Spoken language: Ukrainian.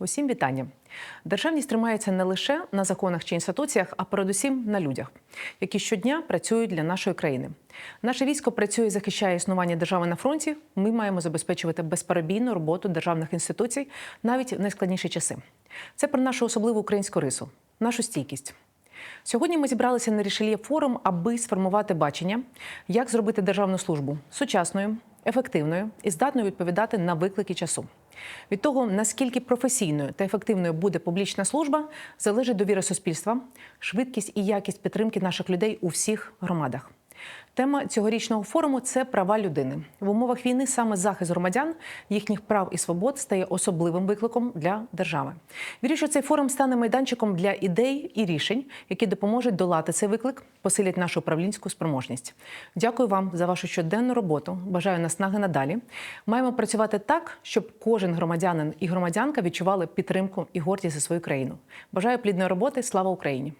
Усім вітання. Державність тримається не лише на законах чи інституціях, а передусім на людях, які щодня працюють для нашої країни. Наше військо працює і захищає існування держави на фронті. Ми маємо забезпечувати безперебійну роботу державних інституцій навіть в найскладніші часи. Це про нашу особливу українську рису, нашу стійкість. Сьогодні ми зібралися на рішельє форум, аби сформувати бачення, як зробити державну службу сучасною, ефективною і здатною відповідати на виклики часу. Від того, наскільки професійною та ефективною буде публічна служба, залежить довіра суспільства, швидкість і якість підтримки наших людей у всіх громадах. Тема цьогорічного форуму це права людини. В умовах війни саме захист громадян, їхніх прав і свобод стає особливим викликом для держави. Вірю, що цей форум стане майданчиком для ідей і рішень, які допоможуть долати цей виклик, посилять нашу управлінську спроможність. Дякую вам за вашу щоденну роботу. Бажаю наснаги надалі. Маємо працювати так, щоб кожен громадянин і громадянка відчували підтримку і гордість за свою країну. Бажаю плідної роботи. Слава Україні!